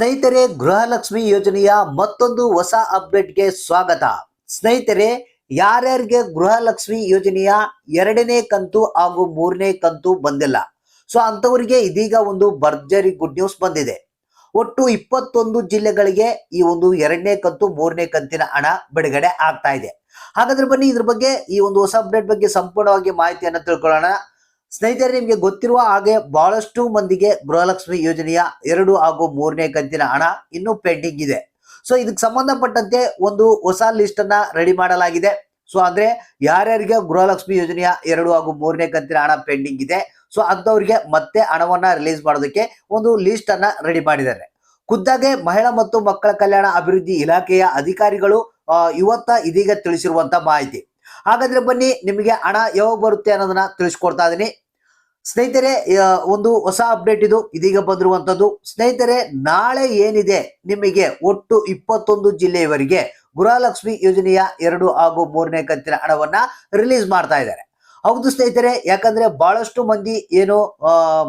ಸ್ನೇಹಿತರೆ, ಗೃಹಲಕ್ಷ್ಮಿ ಯೋಜನೆಯ ಮತ್ತೊಂದು ಹೊಸ ಅಪ್ಡೇಟ್ಗೆ ಸ್ವಾಗತ. ಸ್ನೇಹಿತರೆ, ಯಾರ್ಯಾರಿಗೆ ಗೃಹಲಕ್ಷ್ಮಿ ಯೋಜನೆಯ ಎರಡನೇ ಕಂತು ಹಾಗೂ ಮೂರನೇ ಕಂತು ಬಂದಿಲ್ಲ? ಸೊ ಅಂತವರಿಗೆ ಇದೀಗ ಒಂದು ಭರ್ಜರಿ ಗುಡ್ ನ್ಯೂಸ್ ಬಂದಿದೆ. ಒಟ್ಟು ಇಪ್ಪತ್ತೊಂದು ಜಿಲ್ಲೆಗಳಿಗೆ ಈ ಒಂದು ಎರಡನೇ ಕಂತು, ಮೂರನೇ ಕಂತಿನ ಹಣ ಬಿಡುಗಡೆ ಆಗ್ತಾ ಇದೆ. ಹಾಗಾದ್ರೆ ಬನ್ನಿ ಇದ್ರ ಬಗ್ಗೆ ಈ ಒಂದು ಹೊಸ ಅಪ್ಡೇಟ್ ಬಗ್ಗೆ ಸಂಪೂರ್ಣವಾಗಿ ಮಾಹಿತಿಯನ್ನು ತಿಳ್ಕೊಳ್ಳೋಣ. ಸ್ನೇಹಿತರೆ, ನಿಮಗೆ ಗೊತ್ತಿರುವ ಹಾಗೆ ಬಹಳಷ್ಟು ಮಂದಿಗೆ ಗೃಹಲಕ್ಷ್ಮಿ ಯೋಜನೆಯ ಎರಡು ಹಾಗೂ ಮೂರನೇ ಕಂತಿನ ಹಣ ಇನ್ನೂ ಪೆಂಡಿಂಗ್ ಇದೆ. ಸೊ, ಇದಕ್ಕೆ ಸಂಬಂಧಪಟ್ಟಂತೆ ಒಂದು ಹೊಸ ಲಿಸ್ಟ್ ಅನ್ನ ರೆಡಿ ಮಾಡಲಾಗಿದೆ. ಸೊ, ಅಂದ್ರೆ ಯಾರ್ಯಾರಿಗೆ ಗೃಹಲಕ್ಷ್ಮಿ ಯೋಜನೆಯ ಎರಡು ಹಾಗೂ ಮೂರನೇ ಕಂತಿನ ಹಣ ಪೆಂಡಿಂಗ್ ಇದೆ, ಸೊ ಅಂತವರಿಗೆ ಮತ್ತೆ ಹಣವನ್ನ ರಿಲೀಸ್ ಮಾಡೋದಕ್ಕೆ ಒಂದು ಲಿಸ್ಟ್ ಅನ್ನ ರೆಡಿ ಮಾಡಿದ್ದಾರೆ. ಖುದ್ದಾಗೆ ಮಹಿಳಾ ಮತ್ತು ಮಕ್ಕಳ ಕಲ್ಯಾಣ ಅಭಿವೃದ್ಧಿ ಇಲಾಖೆಯ ಅಧಿಕಾರಿಗಳು ಇವತ್ತ ಇದೀಗ ತಿಳಿಸಿರುವಂತ ಮಾಹಿತಿ. ಹಾಗಾದ್ರೆ ಬನ್ನಿ, ನಿಮಗೆ ಹಣ ಯಾವಾಗ ಬರುತ್ತೆ ಅನ್ನೋದನ್ನ ತಿಳಿಸ್ಕೊಡ್ತಾ ಇದೀನಿ. ಸ್ನೇಹಿತರೆ ಒಂದು ಹೊಸ ಅಪ್ಡೇಟ್ ಇದು. ಇದೀಗ ಬಂದಿರುವಂತದ್ದು. ಸ್ನೇಹಿತರೆ, ನಾಳೆ ಏನಿದೆ ನಿಮಗೆ ಒಟ್ಟು ಇಪ್ಪತ್ತೊಂದು ಜಿಲ್ಲೆಯವರೆಗೆ ಗೃಹಲಕ್ಷ್ಮಿ ಯೋಜನೆಯ ಎರಡು ಹಾಗೂ ಮೂರನೇ ಕಂತಿನ ಹಣವನ್ನ ರಿಲೀಸ್ ಮಾಡ್ತಾ ಇದ್ದಾರೆ. ಹೌದು ಸ್ನೇಹಿತರೆ, ಯಾಕಂದ್ರೆ ಬಹಳಷ್ಟು ಮಂದಿ ಏನು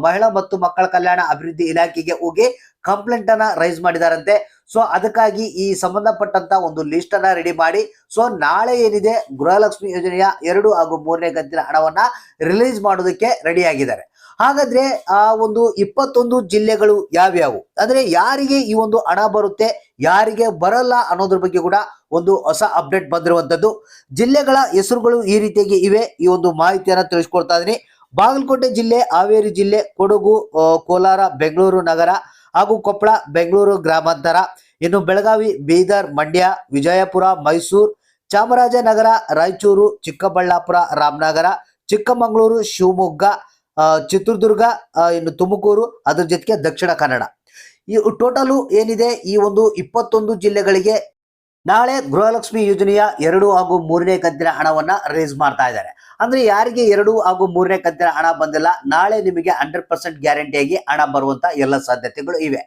ಮಹಿಳಾ ಮತ್ತು ಮಕ್ಕಳ ಕಲ್ಯಾಣ ಅಭಿವೃದ್ಧಿ ಇಲಾಖೆಗೆ ಹೋಗಿ ಕಂಪ್ಲೇಂಟ್ ಅನ್ನ ರೈಸ್ ಮಾಡಿದಾರಂತೆ. ಸೊ ಅದಕ್ಕಾಗಿ ಈ ಸಂಬಂಧಪಟ್ಟಂತ ಒಂದು ಲಿಸ್ಟ್ ಅನ್ನ ರೆಡಿ ಮಾಡಿ. ಸೊ ನಾಳೆ ಏನಿದೆ? ಗೃಹಲಕ್ಷ್ಮಿ ಯೋಜನೆಯ ಎರಡು ಹಾಗೂ ಮೂರನೇ ಕಂತಿನ ಹಣವನ್ನ ರಿಲೀಸ್ ಮಾಡೋದಕ್ಕೆ ರೆಡಿ ಆಗಿದ್ದಾರೆ. ಹಾಗಾದ್ರೆ, ಆ ಒಂದು ಇಪ್ಪತ್ತೊಂದು ಜಿಲ್ಲೆಗಳು ಯಾವ್ಯಾವು? ಅಂದ್ರೆ ಯಾರಿಗೆ ಈ ಒಂದು ಹಣ ಬರುತ್ತೆ, ಯಾರಿಗೆ ಬರಲ್ಲ ಅನ್ನೋದ್ರ ಬಗ್ಗೆ ಕೂಡ ಒಂದು ಹೊಸ ಅಪ್ಡೇಟ್ ಬಂದಿರುವಂತದ್ದು. ಜಿಲ್ಲೆಗಳ ಹೆಸರುಗಳು ಈ ರೀತಿಯಾಗಿ ಇವೆ. ಈ ಒಂದು ಮಾಹಿತಿಯನ್ನ ತಿಳಿಸ್ಕೊಡ್ತಾ ಇದೀನಿ ಬಾಗಲಕೋಟೆ ಜಿಲ್ಲೆ, ಹಾವೇರಿ ಜಿಲ್ಲೆ, ಕೊಡಗು ಕೋಲಾರ, ಬೆಂಗಳೂರು ನಗರ ಹಾಗೂ ಕೊಪ್ಪಳ, ಬೆಂಗಳೂರು ಗ್ರಾಮಾಂತರ. ಇನ್ನು ಬೆಳಗಾವಿ, ಬೀದರ್, ಮಂಡ್ಯ, ವಿಜಯಪುರ, ಮೈಸೂರು, ಚಾಮರಾಜನಗರ, ರಾಯಚೂರು, ಚಿಕ್ಕಬಳ್ಳಾಪುರ, ರಾಮನಗರ, ಚಿಕ್ಕಮಗಳೂರು, ಶಿವಮೊಗ್ಗ ಚಿತ್ರದುರ್ಗ ಇನ್ನು ತುಮಕೂರು, ಅದ್ರ ಜೊತೆಗೆ ದಕ್ಷಿಣ ಕನ್ನಡ. ಈ ಟೋಟಲು ಏನಿದೆ? ಈ ಒಂದು ಇಪ್ಪತ್ತೊಂದು ಜಿಲ್ಲೆಗಳಿಗೆ ನಾಳೆ ಗೃಹಲಕ್ಷ್ಮಿ ಯೋಜನೆಯ ಎರಡು ಹಾಗೂ ಮೂರನೇ ಕಂತಿನ ಹಣವನ್ನ ರೇಸ್ ಮಾಡ್ತಾ ಇದ್ದಾರೆ. ಅಂದ್ರೆ ಯಾರಿಗೆ ಎರಡು ಹಾಗೂ ಮೂರನೇ ಕಂತಿನ ಹಣ ಬಂದಿಲ್ಲ, ನಾಳೆ ನಿಮಗೆ ಹಂಡ್ರೆಡ್ ಪರ್ಸೆಂಟ್ ಗ್ಯಾರಂಟಿಯಾಗಿ ಹಣ ಬರುವಂತ ಎಲ್ಲ ಸಾಧ್ಯತೆಗಳು ಇವೆ.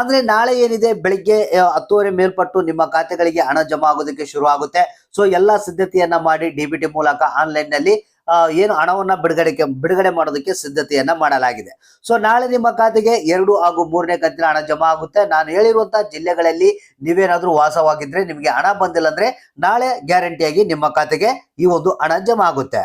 ಅಂದ್ರೆ ನಾಳೆ ಏನಿದೆ, ಬೆಳಿಗ್ಗೆ ಹತ್ತುವರೆ ಮೇಲ್ಪಟ್ಟು ನಿಮ್ಮ ಖಾತೆಗಳಿಗೆ ಹಣ ಜಮಾ ಆಗೋದಕ್ಕೆ ಶುರು ಆಗುತ್ತೆ ಸೊ ಎಲ್ಲಾ ಸಿದ್ಧತೆಯನ್ನ ಮಾಡಿ ಡಿ ಬಿ ಟಿ ಮೂಲಕ ಆನ್ಲೈನ್ನಲ್ಲಿ ಏನು ಹಣವನ್ನು ಬಿಡುಗಡೆ ಬಿಡುಗಡೆ ಮಾಡೋದಕ್ಕೆ ಸಿದ್ಧತೆಯನ್ನ ಮಾಡಲಾಗಿದೆ. ಸೊ ನಾಳೆ ನಿಮ್ಮ ಖಾತೆಗೆ ಎರಡು ಹಾಗೂ ಮೂರನೇ ಕಂತಿನ ಹಣ ಜಮಾ ಆಗುತ್ತೆ. ನಾನು ಹೇಳಿರುವಂತಹ ಜಿಲ್ಲೆಗಳಲ್ಲಿ ನೀವೇನಾದ್ರೂ ವಾಸವಾಗಿದ್ರೆ ನಿಮಗೆ ಹಣ ಬಂದಿಲ್ಲ ಅಂದ್ರೆ ನಾಳೆ ಗ್ಯಾರಂಟಿಯಾಗಿ ನಿಮ್ಮ ಖಾತೆಗೆ ಈ ಒಂದು ಹಣ ಜಮಾ ಆಗುತ್ತೆ.